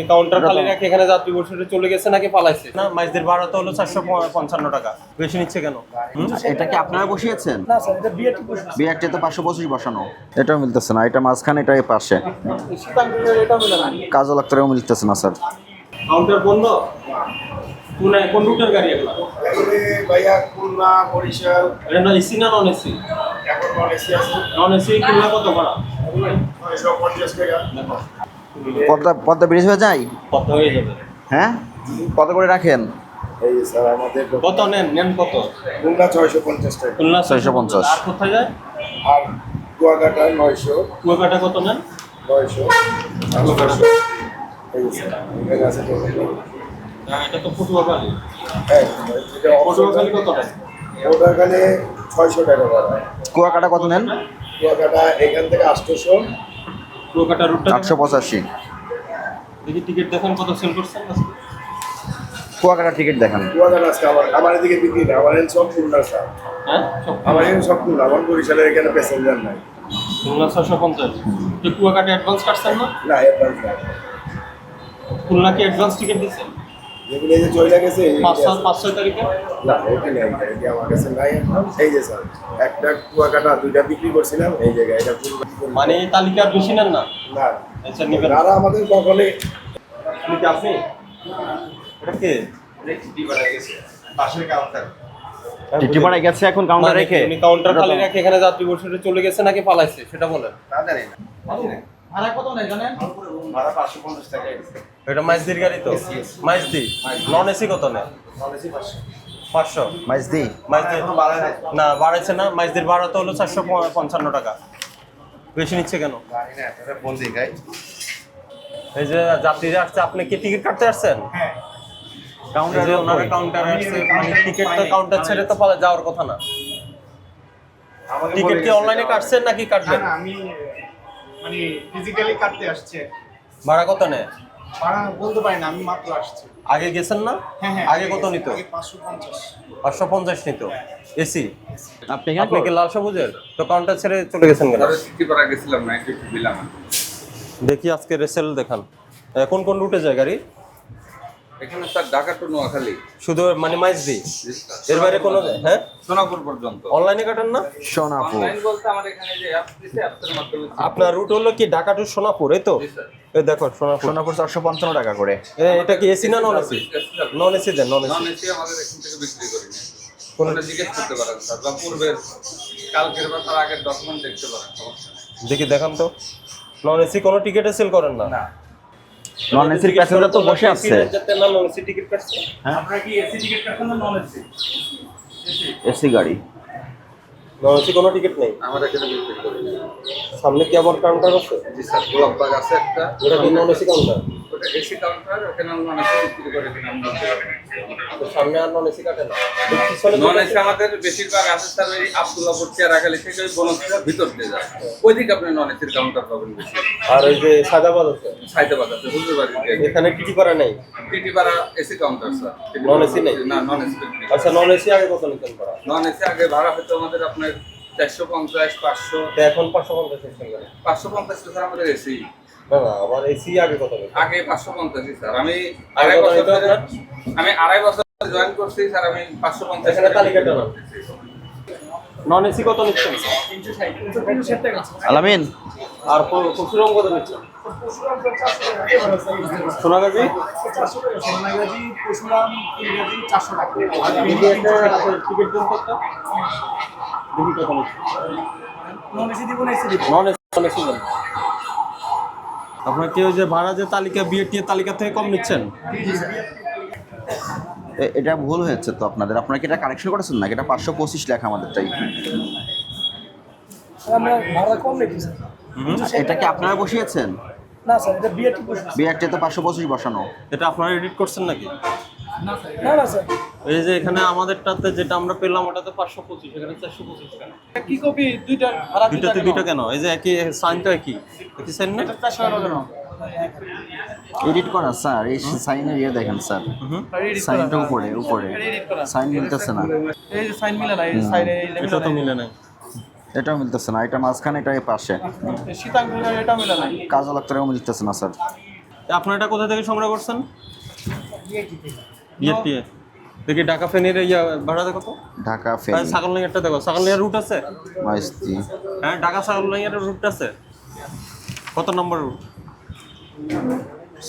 উনি কাউন্টার খালি রাখে এখানে যাত্রী বসে চলে গেছে নাকি পালাইছে? না মাইজদের ভাড়া তো হলো চারশো পঞ্চান্ন টাকা। বেশি নিচ্ছে কেন? এটা কি আপনারা বসিয়েছেন? না স্যার এটা বিয়েটি বসেছে বিআরটি তো পাঁচশো পঁচিশ বসানো। এটাও মিলতেছে না এটা মাঝখানে এটা এই পাশে। কাজল আক্তারেও মিলতেছে না স্যার। কাউন্টার বন্ধ? কোন রুটের গাড়ি এগুলো? ভাইয়া খুলনা বরিশাল এটা না এসি না নন এসি এখন নন এসি আছে। নন এসি কিনলে কত ভাড়া? ছয়শো পঞ্চাশ টাকা। দেখো। পদ্মা পদ্মা ব্রিজ হয়ে যায়? হয়ে যাবে হ্যাঁ? কত করে রাখেন? এই স্যার আমাদের কত নেন? নেন কত? খুলনা ছয়শো পঞ্চাশ টাকা। খুলনা 650 আর কোথায় যায়? আর কুয়াকাটা নয়শো। কুয়াকাটা কত নেন? নয়শো। এই স্যার আছে এটা তো পটুয়াখালী। হ্যাঁ পটুয়াখালী কত নেন? ছয়শো টাকা কুয়াকাটা কত নেন? কুয়াকাটা এখান থেকে আটশোশো। কুয়াকাটা রুটটা আটশো পঁচাশি। দেখি টিকিট দেখেন কত সেল করছেন? কুয়াকাটা টিকিট দেখান। কুয়াকাটা আজকে আমার আমার এদিকে বিক্রি না আমার সব খুলনা স্যার হ্যাঁ? সব আমার এখানে সব খুলনা আমার বরিশালের এখানে প্যাসেঞ্জার নাই। খুলনা ছশো পঞ্চাশ। তো কুয়াকাটা অ্যাডভান্স কাটছেন না? না অ্যাডভান্স না। খুলনা কি অ্যাডভান্স টিকিট দিচ্ছেন? যেগুলো এই যে চলে গেছে এই পাঁচ যে সাত আছে। পাঁচ ছয় তারিখে? না ওইটা নেই এটা আমার কাছে নাই। এই যে স্যার একটা কুয়াকাটা দুইটা বিক্রি করছিলাম এই জায়গায় এটা মানে তালিকা বেশি নেন না? না আচ্ছা নিবেন। আমাদের কখনই আপনি কি আপনি এটা কে? টিটি পাড়ায় গেছে। এখন কাউন্টার মানে রেখে? উনি কাউন্টার খালি রাখে এখানে যাত্রী বসে চলে গেছে নাকি পালাইছে? সেটা বলেন। ভাড়া কত নেই জানেন? ভাড়া পাঁচশো পঞ্চাশ টাকা এটা মাইজদির গাড়ি তো? মাইজদি? নন এসি কত নেয়? পাঁচশো। মাইজদি? মাইজদি? না বাড়াইছে না। মাইজদির ভাড়া তো হলো চারশো পঞ্চান্ন টাকা। বেশি নিচ্ছে কেন? এই যে যাত্রীরা আসছে আপনি কি টিকিট কাটতে আসছেন? কাউন্টার ওনারা কাউন্টারে আসছে মানে টিকিট তো কাউন্টার ছেড়ে তো পালা যাওয়ার কথা না। টিকিট কি অনলাইনে কাটছেন নাকি কাটবেন? আমি মানে ফিজিক্যালি কাটতে আসছে। ভাড়া কত নেয়? ভাড়া বলতে পারি না আমি মাত্র আসছি। আগে গেছেন না? হ্যাঁ হ্যাঁ আগে কত নিত? পাঁচশো পঞ্চাশ। পাঁচশো পঞ্চাশ নিত? এসি? আপনি আপনি কি লাল সবুজের? তো কাউন্টার ছেড়ে চলে গেছেন কেন? করা গেছিলাম না একটু দিলাম। দেখি আজকে রেসেল দেখান। কোন কোন রুটে যায় গাড়ি? এখানে তার ঢাকা টু নোয়াখালী। শুধু মানে মাইজদি? এর বাইরে কোনো হ্যাঁ? সোনাপুর পর্যন্ত। অনলাইনে কাটান না? সোনাপুর। অনলাইন বলতে আমার এখানে যে অ্যাপ দিছে অ্যাপসের মাধ্যমে আপনার রুট হলো কি ঢাকা টু সোনাপুর এই তো? এই দেখো সোনাপুর। সোনাপুর চারশো পঞ্চান্ন টাকা করে। এটা কি এসি না non AC non AC then non non AC আমাদের এখান থেকে বিক্রি করি না কোনটা জিজ্ঞেস করতে পারেন স্যার বা পূর্বের কালকের বা তার আগের ডকুমেন্ট দেখতে পারেন সমস্যা দেখি দেখান তো। নন এসি কোনো টিকিটে সেল করেন না। নন এসি প্যাসেঞ্জার তো বসে আছে। নন এসি টিকিট কাটছে। আপনারা কি এসি টিকিট কাটছেন না নন এসি এসি গাড়ি। নন এসি কোনো টিকিট নেই। আমার এখানে সামনে কি আবার কাউন্টার আছে? জি স্যার গোলাপবাগ আছে একটা। ওটা নন এসি কাউন্টার ওটা এসি কাউন্টার ওখানে নন এসি বিক্রি করে কিনা সামনে আর নন এসি কাটে না নন এসি আমাদের বেশিরভাগ আছে স্যার ওই আব্দুল্লাহপুর চেয়ারাখালী থেকে ওই বনশ্রীরা ভিতর দিয়ে যায়। ওইদিকে আপনি নন এসির কাউন্টার পাবেন বেশি। আর ওই যে সাদাবাদ আছে? সাইদাবাদ আছে হুজুরবাড়ি এখানে টিটি করা নেই? TT Para AC counter sir Non AC নেই? না নন এসি আচ্ছা নন এসি আগে কত নিতেন নন এসি আগে ভাড়া হতো আমাদের আপনার চারশো পঞ্চাশ পাঁচশো। এখন পাঁচশো পঞ্চাশ পাঁচশো পঞ্চাশ আমাদের এসি না না আমার এসি আগে কত আগে পাঁচশো পঞ্চাশই স্যার। আমি আড়াই বছর? আমি আড়াই জয়েন করছি স্যার। আমি পাঁচশো পঞ্চাশ তালিকাটা নন এসি কত নিচ্ছেন? আলামিন। আর পশুরম কত নিচ্ছেন? চারশো সোনাগাজি চারশো টাকা টিকিট কত দেখি কত নিচ্ছেন নন এসি দিব না এসি দিব? নন এসি নন এসি দেন কি ওই যে ভাড়া যে তালিকা বিএটি তালিকা থেকে কম নিচ্ছেন? এটা ভুল হয়েছে তো আপনাদের। আপনারা কি এটা কারেকশন করেছেন না এটা পাঁচশো পঁচিশ লেখা আমাদেরটাই আমরা ভাড়া কম রেখি স্যার। এটা কি আপনারা বসিয়েছেন? না স্যার এটা বিয়েটি বসেছে বিআরটি তো পাঁচশো পঁচিশ বসানো। এটা আপনারা এডিট করছেন নাকি? না না স্যার। এই যে এখানে আমাদেরটাতে যেটা আমরা পেলাম ওটাতে পাঁচশো পঁচিশ এখানে চারশো পঁচিশ কেন কি কপি? দুইটা ভাড়া দুইটাতে দুইটা কেন? এই যে একই সাইন তো একই। একই সাইন না? এডিট করা স্যার এই সাইনের ইয়ে দেখেন স্যার। সাইনটা উপরে উপরে। সাইন মিলতেছে না। এই যে সাইন মিলে না এই সাইনে এটা তো মিলে নাই। এটাও মিলতেছে না এটা মাঝখানে এটা এই পাশে। শীতাঙ্গের এটা মিলে না কাজল আক্তারেও মিলতেছে না স্যার। তা আপনার এটা কোথা থেকে সংগ্রহ করছেন? বিএটি দেখি ঢাকা ফেনীর ইয়া ভাড়া দেখো তো। ঢাকা ফেনী। ছাগল নাইয়ারটা দেখো ছাগল নাইয়ার রুট আছে? মাইস্তি। হ্যাঁ ঢাকা ছাগল নাইয়ার রুট আছে। কত নম্বর রুট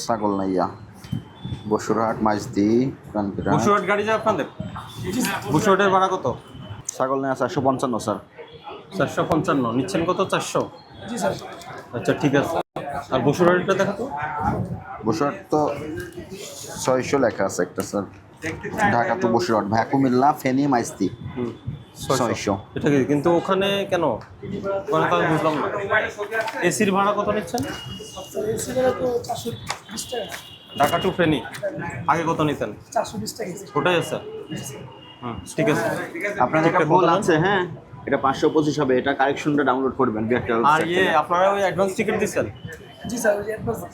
ছাগল নাইয়া বসুরহাট মাইস্তি বসুরহাট গাড়ি যায় আপনাদের? বসুরহাটের ভাড়া কত? ছাগল নাইয়া চারশো পঞ্চান্ন স্যার। চারশো পঞ্চান্ন। নিচ্ছেন কত? চারশো? আচ্ছা ঠিক আছে। আর বসুরহাটটা দেখো তো। বসুরহাট তো ছয়শো লেখা আছে একটা স্যার। ঢাকা তো বসুরহাট। ভাই কুমিল্লা ফেনী মাইস্তি। হুম ছয়শো। এটা কি? কিন্তু ওখানে কেন? ওখানে তো আমি বুঝলাম না। এসির ভাড়া কত নিচ্ছেন? ঢাকা টু ফেনি। আগে কত নিতেন? ওটাই আছে। হুম ঠিক আছে। আপনার একটা ভুল আছে হ্যাঁ? এটা পাঁচশো পঁচিশ হবে। এটা কারেকশনটা ডাউনলোড করবেন আর ইয়ে আপনারা ওই অ্যাডভান্স টিকিট দিচ্ছেন?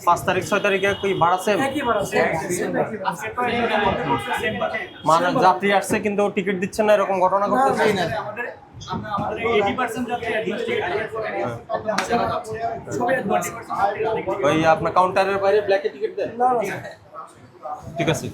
পাঁচ তারিখ ছয় তারিখে কি ভাড়া সেম মানে যাত্রী আসছে কিন্তু টিকিট দিচ্ছেন না এরকম ঘটনা ঘটতেছে। আমাদের এইটি পার্সেন্ট যাত্রী অ্যাডভান্স টিকিট সবাই অ্যাডভান্স ওই আপনার কাউন্টারের বাইরে ব্ল্যাকে টিকিট দেন ঠিক আছে।